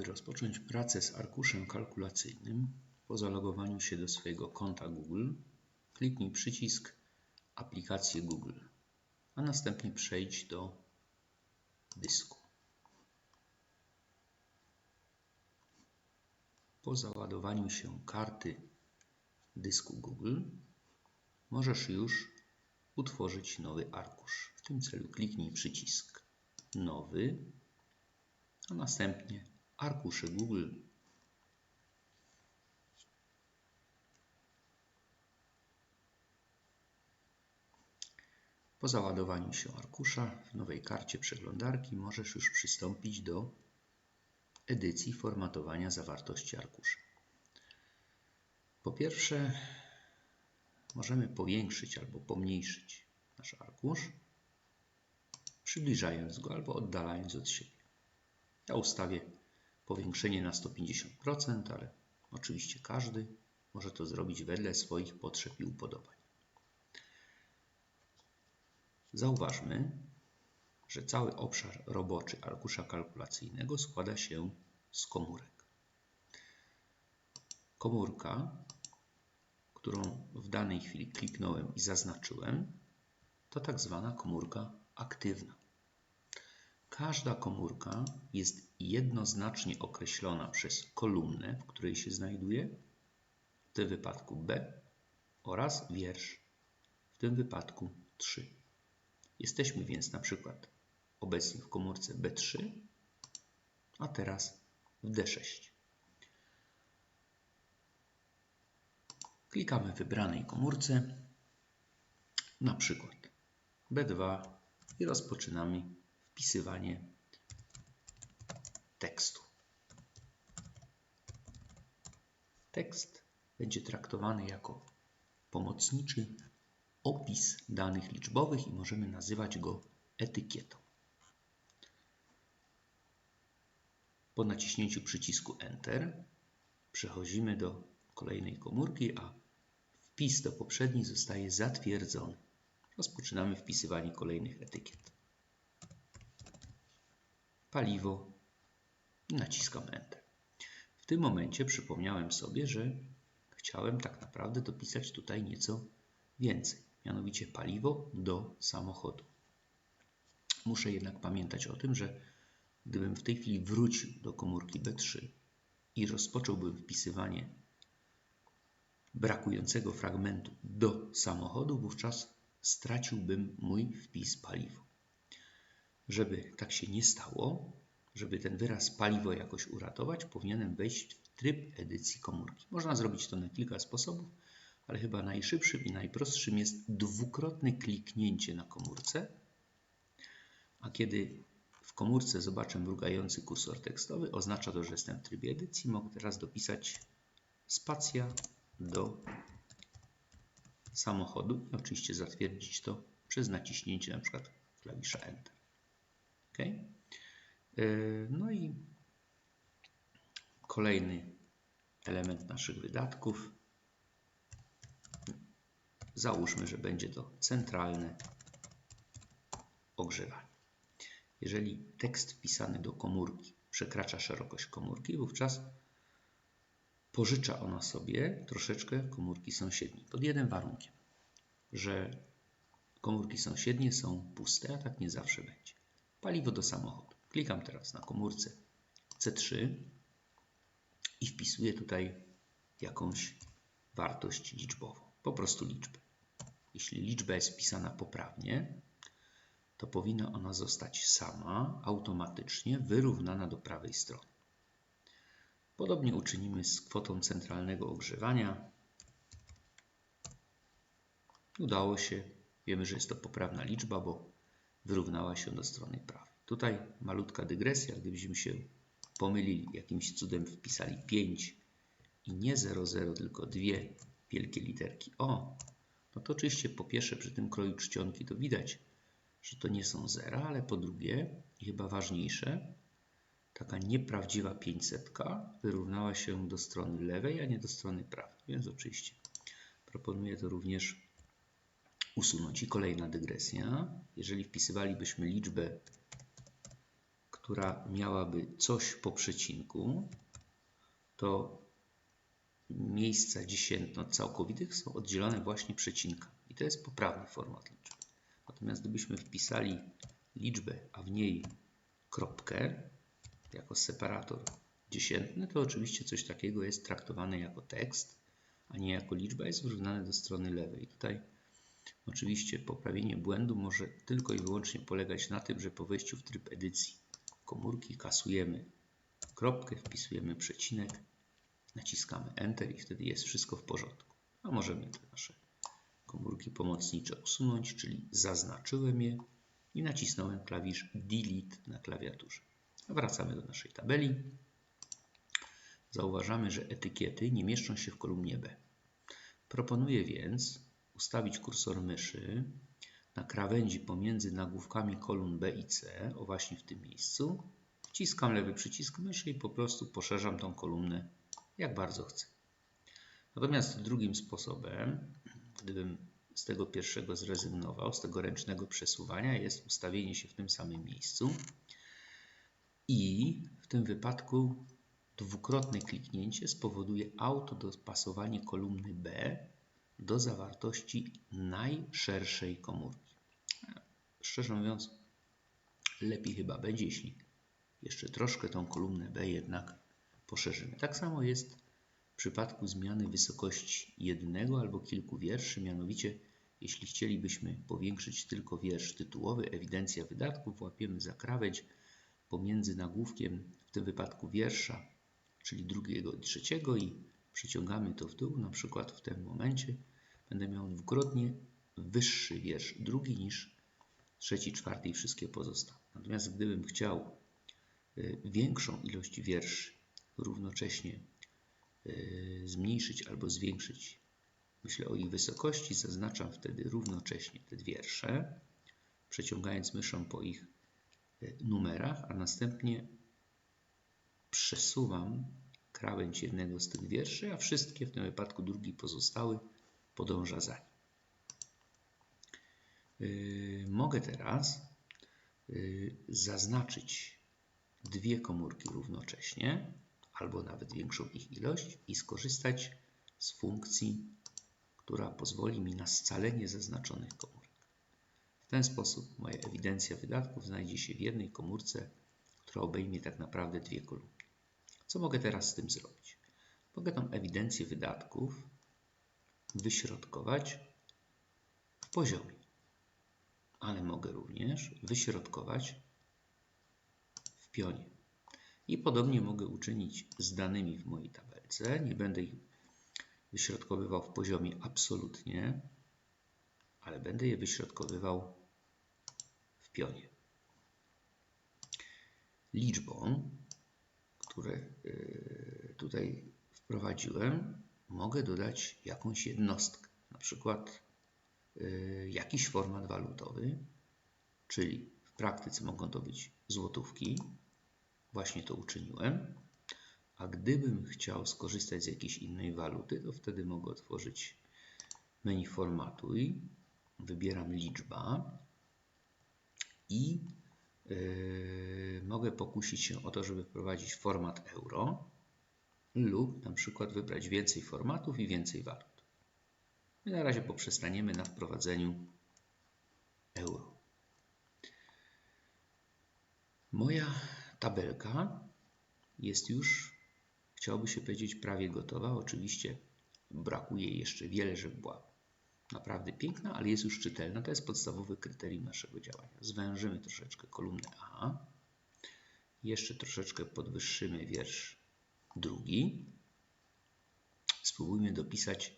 Aby rozpocząć pracę z arkuszem kalkulacyjnym, po zalogowaniu się do swojego konta Google, kliknij przycisk Aplikacje Google, a następnie przejdź do dysku. Po załadowaniu się karty dysku Google możesz już utworzyć nowy arkusz. W tym celu kliknij przycisk Nowy, a następnie Arkusze Google. Po załadowaniu się arkusza w nowej karcie przeglądarki możesz już przystąpić do edycji formatowania zawartości arkusza. Po pierwsze, możemy powiększyć albo pomniejszyć nasz arkusz, przybliżając go albo oddalając od siebie. Ja ustawię powiększenie na 150%, ale oczywiście każdy może to zrobić wedle swoich potrzeb i upodobań. Zauważmy, że cały obszar roboczy arkusza kalkulacyjnego składa się z komórek. Komórka, którą w danej chwili kliknąłem i zaznaczyłem, to tak zwana komórka aktywna. Każda komórka jest jednoznacznie określona przez kolumnę, w której się znajduje, w tym wypadku B, oraz wiersz, w tym wypadku 3. Jesteśmy więc na przykład obecnie w komórce B3, a teraz w D6. Klikamy w wybranej komórce, na przykład B2 i rozpoczynamy wpisywanie tekstu. Tekst będzie traktowany jako pomocniczy opis danych liczbowych i możemy nazywać go etykietą. Po naciśnięciu przycisku Enter przechodzimy do kolejnej komórki, a wpis do poprzedniej zostaje zatwierdzony. Rozpoczynamy wpisywanie kolejnych etykiet. Paliwo naciskam Enter. W tym momencie przypomniałem sobie, że chciałem tak naprawdę dopisać tutaj nieco więcej, mianowicie paliwo do samochodu. Muszę jednak pamiętać o tym, że gdybym w tej chwili wrócił do komórki B3 i rozpocząłbym wpisywanie brakującego fragmentu do samochodu, wówczas straciłbym mój wpis paliwo. Żeby tak się nie stało, żeby ten wyraz paliwo jakoś uratować, powinienem wejść w tryb edycji komórki. Można zrobić to na kilka sposobów, ale chyba najszybszym i najprostszym jest dwukrotne kliknięcie na komórce, a kiedy w komórce zobaczę mrugający kursor tekstowy, oznacza to, że jestem w trybie edycji. Mogę teraz dopisać spacja do samochodu i oczywiście zatwierdzić to przez naciśnięcie na przykład klawisza Enter. E, no i kolejny element naszych wydatków. Załóżmy, że będzie to centralne ogrzewanie. Jeżeli tekst wpisany do komórki przekracza szerokość komórki, wówczas pożycza ona sobie troszeczkę komórki sąsiedniej. Pod jednym warunkiem, że komórki sąsiednie są puste, a tak nie zawsze będzie. Paliwo do samochodu. Klikam teraz na komórce C3 i wpisuję tutaj jakąś wartość liczbową. Po prostu liczbę. Jeśli liczba jest wpisana poprawnie, to powinna ona zostać sama, automatycznie wyrównana do prawej strony. Podobnie uczynimy z kwotą centralnego ogrzewania. Udało się. Wiemy, że jest to poprawna liczba, bo wyrównała się do strony prawej. Tutaj malutka dygresja, gdybyśmy się pomylili, jakimś cudem wpisali 5 i nie 00, tylko dwie wielkie literki O, no to oczywiście po pierwsze przy tym kroju czcionki to widać, że to nie są zera, ale po drugie i chyba ważniejsze, taka nieprawdziwa 500 wyrównała się do strony lewej, a nie do strony prawej. Więc oczywiście proponuję to również usunąć. I kolejna dygresja. Jeżeli wpisywalibyśmy liczbę która miałaby coś po przecinku, to miejsca dziesiętno-całkowitych są oddzielone właśnie przecinkami. I to jest poprawny format liczby. Natomiast gdybyśmy wpisali liczbę, a w niej kropkę jako separator dziesiętny, to oczywiście coś takiego jest traktowane jako tekst, a nie jako liczba, jest wyrównane do strony lewej. Tutaj oczywiście poprawienie błędu może tylko i wyłącznie polegać na tym, że po wejściu w tryb edycji komórki kasujemy kropkę, wpisujemy przecinek, naciskamy Enter i wtedy jest wszystko w porządku. A możemy te nasze komórki pomocnicze usunąć, czyli zaznaczyłem je i nacisnąłem klawisz Delete na klawiaturze. Wracamy do naszej tabeli. Zauważamy, że etykiety nie mieszczą się w kolumnie B. Proponuję więc ustawić kursor myszy na krawędzi pomiędzy nagłówkami kolumn B i C, o właśnie w tym miejscu. Wciskam lewy przycisk myszy i po prostu poszerzam tą kolumnę jak bardzo chcę. Natomiast drugim sposobem, gdybym z tego pierwszego zrezygnował, z tego ręcznego przesuwania, jest ustawienie się w tym samym miejscu i w tym wypadku dwukrotne kliknięcie spowoduje autodopasowanie kolumny B do zawartości najszerszej komórki. Szczerze mówiąc, lepiej chyba będzie, jeśli jeszcze troszkę tą kolumnę B jednak poszerzymy. Tak samo jest w przypadku zmiany wysokości jednego albo kilku wierszy, mianowicie jeśli chcielibyśmy powiększyć tylko wiersz tytułowy, ewidencja wydatków, łapiemy za krawędź pomiędzy nagłówkiem, w tym wypadku wiersza, czyli drugiego i trzeciego i przyciągamy to w dół, na przykład w tym momencie będę miał dwukrotnie wyższy wiersz drugi niż trzeci, czwarty i wszystkie pozostałe. Natomiast gdybym chciał y, większą ilość wierszy równocześnie y, zmniejszyć albo zwiększyć, myślę o ich wysokości, zaznaczam wtedy równocześnie te wiersze, przeciągając myszą po ich y, numerach, a następnie przesuwam krawędź jednego z tych wierszy, a wszystkie, w tym wypadku drugi pozostały, podąża za nim. Yy, mogę teraz yy, zaznaczyć dwie komórki równocześnie, albo nawet większą ich ilość i skorzystać z funkcji, która pozwoli mi na scalenie zaznaczonych komórek. W ten sposób moja ewidencja wydatków znajdzie się w jednej komórce, która obejmie tak naprawdę dwie kolumny. Co mogę teraz z tym zrobić? Mogę tą ewidencję wydatków wyśrodkować w poziomie, ale mogę również wyśrodkować w pionie. I podobnie mogę uczynić z danymi w mojej tabelce. Nie będę ich wyśrodkowywał w poziomie absolutnie, ale będę je wyśrodkowywał w pionie. Liczbą, które y, tutaj wprowadziłem, mogę dodać jakąś jednostkę, na przykład y, jakiś format walutowy, czyli w praktyce mogą to być złotówki, właśnie to uczyniłem, a gdybym chciał skorzystać z jakiejś innej waluty, to wtedy mogę otworzyć menu formatuj, wybieram liczba i yy, mogę pokusić się o to, żeby wprowadzić format euro lub na przykład wybrać więcej formatów i więcej walut. My na razie poprzestaniemy na wprowadzeniu euro. Moja tabelka jest już, chciałoby się powiedzieć, prawie gotowa. Oczywiście brakuje jeszcze wiele, żeby była naprawdę piękna, ale jest już czytelna. To jest podstawowe kryterium naszego działania. Zwężymy troszeczkę kolumnę A. Jeszcze troszeczkę podwyższymy wiersz drugi. Spróbujmy dopisać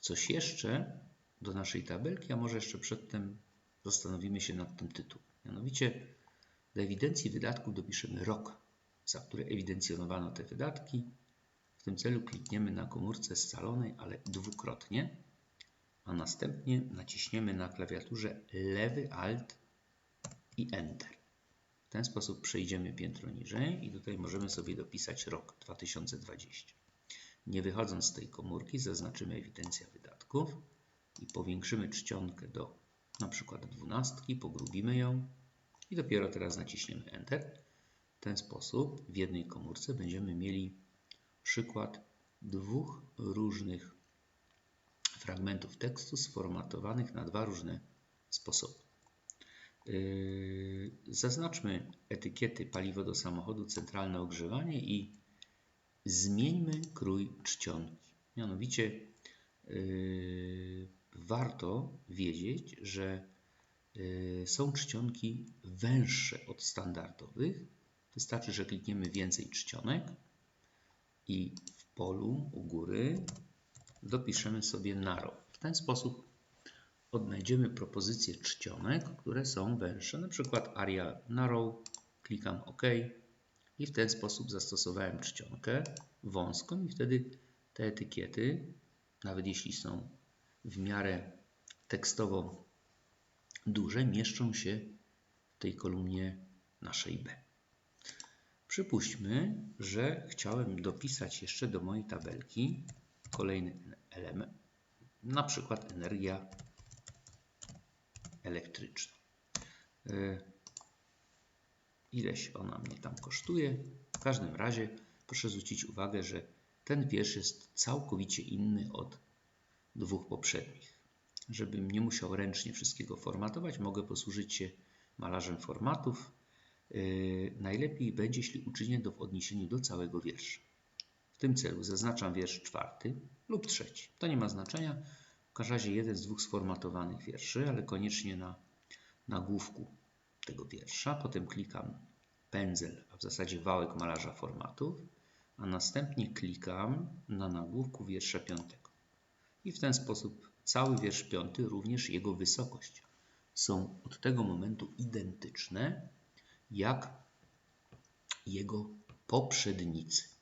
coś jeszcze do naszej tabelki, a może jeszcze przedtem zastanowimy się nad tym tytułem. Mianowicie do ewidencji wydatków dopiszemy rok, za który ewidencjonowano te wydatki. W tym celu klikniemy na komórce scalonej, ale dwukrotnie, a następnie naciśniemy na klawiaturze lewy Alt i Enter. W ten sposób przejdziemy piętro niżej i tutaj możemy sobie dopisać rok 2020. Nie wychodząc z tej komórki zaznaczymy ewidencja wydatków i powiększymy czcionkę do na przykład dwunastki, pogrubimy ją i dopiero teraz naciśniemy Enter ten sposób w jednej komórce będziemy mieli przykład dwóch różnych fragmentów tekstu sformatowanych na dwa różne sposoby. Yy, zaznaczmy etykiety paliwo do samochodu, centralne ogrzewanie i zmieńmy krój czcionki. Mianowicie yy, warto wiedzieć, że yy, są czcionki węższe od standardowych. Wystarczy, że klikniemy więcej czcionek i w polu u góry dopiszemy sobie narrow. W ten sposób odnajdziemy propozycje czcionek, które są węższe, na przykład aria narrow, klikam OK i w ten sposób zastosowałem czcionkę wąską i wtedy te etykiety, nawet jeśli są w miarę tekstowo duże, mieszczą się w tej kolumnie naszej B. Przypuśćmy, że chciałem dopisać jeszcze do mojej tabelki kolejny element, na przykład energia elektryczna. E, ileś ona mnie tam kosztuje. W każdym razie proszę zwrócić uwagę, że ten wiersz jest całkowicie inny od dwóch poprzednich. Żebym nie musiał ręcznie wszystkiego formatować, mogę posłużyć się malarzem formatów. Yy, najlepiej będzie, jeśli uczynię to w odniesieniu do całego wiersza. W tym celu zaznaczam wiersz czwarty lub trzeci. To nie ma znaczenia. Każdym razie jeden z dwóch sformatowanych wierszy, ale koniecznie na nagłówku tego wiersza. Potem klikam pędzel, a w zasadzie wałek malarza formatów, a następnie klikam na nagłówku wiersza piątego. I w ten sposób cały wiersz piąty, również jego wysokość, są od tego momentu identyczne jak jego poprzednicy.